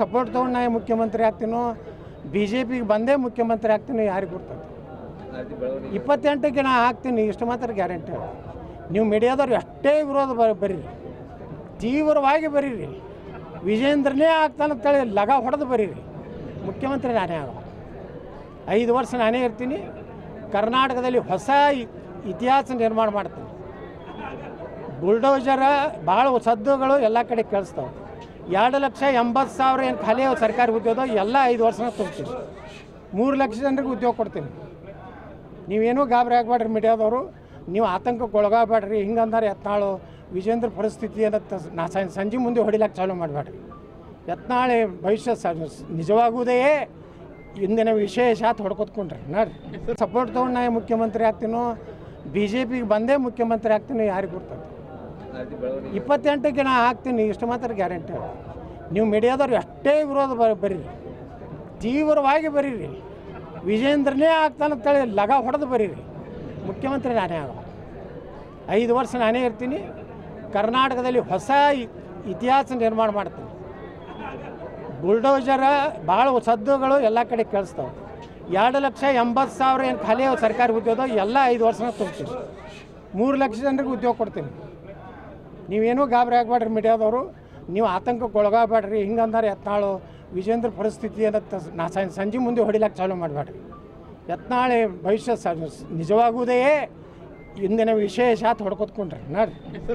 Support ತೊಗೊಂಡು ನಾ ಮುಖ್ಯಮಂತ್ರಿ ಆಗ್ತೀನೋ ಬಿ ಜೆ ಪಿಗೆ ಬಂದೇ ಮುಖ್ಯಮಂತ್ರಿ ಆಗ್ತೀನೋ ಯಾರಿಗೆ ಗೊತ್ತದ ಇಪ್ಪತ್ತೆಂಟಕ್ಕೆ ನಾ ಹಾಕ್ತೀನಿ ಇಷ್ಟು ಮಾತ್ರ ಗ್ಯಾರಂಟಿ. ನೀವು ಮೀಡಿಯಾದವ್ರು ಎಷ್ಟೇ ವಿರೋಧ ಬ, ಬರೀರಿ. ತೀವ್ರವಾಗಿ ಬರೀರಿ. ವಿಜೇಂದ್ರನೇ ಆಗ್ತಾನಂತೇಳಿ ಲಗ ಹೊಡೆದು ಬರೀರಿ. ಮುಖ್ಯಮಂತ್ರಿ ನಾನೇ ಆಗ ಐದು ವರ್ಷ ನಾನೇ ಇರ್ತೀನಿ. ಕರ್ನಾಟಕದಲ್ಲಿ ಹೊಸ ಇತಿಹಾಸ ನಿರ್ಮಾಣ ಮಾಡ್ತೀನಿ. ಬುಲ್ಡೋಜರ ಭಾಳ ಸದ್ದುಗಳು ಎಲ್ಲ ಕಡೆ ಕೇಳಿಸ್ತಾವೆ. ಎರಡು ಲಕ್ಷ ಎಂಬತ್ತು ಸಾವಿರ ಏನು ಖಾಲಿ ಸರ್ಕಾರಿ ಉದ್ಯೋಗ, ಎಲ್ಲ ಐದು ವರ್ಷನ ತುಂಬ್ತೀನಿ ಮೂರು ಲಕ್ಷ ಜನರಿಗೆ ಉದ್ಯೋಗ ಕೊಡ್ತೀನಿ. ನೀವೇನೂ ಗಾಬರಿ ಆಗಬೇಡ್ರಿ ಮೀಡಿಯಾದವರು. ನೀವು ಆತಂಕಕ್ಕೆ ಒಳಗಾಗಬೇಡ್ರಿ ಹಿಂಗಂದಾರೆ ಯತ್ನಾಳು ವಿಜೇಂದ್ರ ಪರಿಸ್ಥಿತಿ ಅನ್ನತ್ತ ನಾ ಸಂಜೆ ಮುಂದೆ ಹೊಡಿಲಕ್ಕೆ ಚಾಲೂ ಮಾಡಬೇಡ್ರಿ. ಯತ್ನಾಳೆ ಭವಿಷ್ಯ ನಿಜವಾಗುವುದೇ ಇಂದಿನ ವಿಶೇಷ ಅಂತ ಹೊಡ್ಕೊತ್ಕೊಂಡ್ರಿ. ನೋಡ್ರಿ. ಸಪೋರ್ಟ್ ತೊಗೊಂಡು ನಾ ಮುಖ್ಯಮಂತ್ರಿ ಆಗ್ತೀನೋ ಬಿ ಜೆ ಪಿಗೆ ಬಂದೇ ಮುಖ್ಯಮಂತ್ರಿ ಆಗ್ತೀನೋ ಯಾರಿಗೆ ಗೊತ್ತದ ಇಪ್ಪತ್ತೆಂಟಕ್ಕೆ ನಾ ಹಾಕ್ತೀನಿ, ಇಷ್ಟು ಮಾತ್ರ ಗ್ಯಾರಂಟಿ. ನೀವು ಮೀಡಿಯಾದವ್ರು ಎಷ್ಟೇ ವಿರೋಧ ಬ ಬರೀರಿ, ತೀವ್ರವಾಗಿ ಬರೀರಿ. ವಿಜೇಂದ್ರನೇ ಆಗ್ತಾನಂತೇಳಿ ಲಗ ಹೊಡೆದು ಬರೀರಿ. ಮುಖ್ಯಮಂತ್ರಿ ನಾನೇ ಆಗ ಐದು ವರ್ಷ ನಾನೇ ಇರ್ತೀನಿ, ಕರ್ನಾಟಕದಲ್ಲಿ ಹೊಸ ಇತಿಹಾಸ ನಿರ್ಮಾಣ ಮಾಡ್ತೀನಿ. ಬುಲ್ಡೋಜರ ಭಾಳ ಸದ್ದುಗಳು ಎಲ್ಲ ಕಡೆ ಕೇಳಿಸ್ತಾವೆ. ಎರಡು ಲಕ್ಷ ಎಂಬತ್ತು ಸಾವಿರ ಏನು ಖಾಲಿ ಸರ್ಕಾರಿ ಉದ್ಯೋಗ, ಎಲ್ಲ ಐದು ವರ್ಷನ ತುಂಬ್ತೀನಿ. ಮೂರು ಲಕ್ಷ ಜನರಿಗೆ ಉದ್ಯೋಗ ಕೊಡ್ತೀನಿ. ನೀವೇನೂ ಗಾಬರಿ ಆಗಬೇಡ್ರಿ ಮೀಡಿಯಾದವರು. ನೀವು ಆತಂಕಕ್ಕೆ ಒಳಗಾಗಬೇಡ್ರಿ ಹಿಂಗಂದಾರೆ ಯತ್ನಾಳು ವಿಜೇಂದ್ರ ಪರಿಸ್ಥಿತಿ ಅನ್ನತ್ತ ನಾ ಸಂಜೆ ಮುಂದೆ ಹೊಡಿಲಕ್ಕೆ ಚಾಲೂ ಮಾಡಬೇಡ್ರಿ. ಯತ್ನಾಳೆ ಭವಿಷ್ಯ ನಿಜವಾಗುವುದೆಯೇ ನಿಜವಾಗುವುದೇ. ಇಂದಿನ ವಿಶೇಷ ಹೊಡ್ಕೊತ್ಕೊಂಡ್ರಿ. ನೋಡ್ರಿ.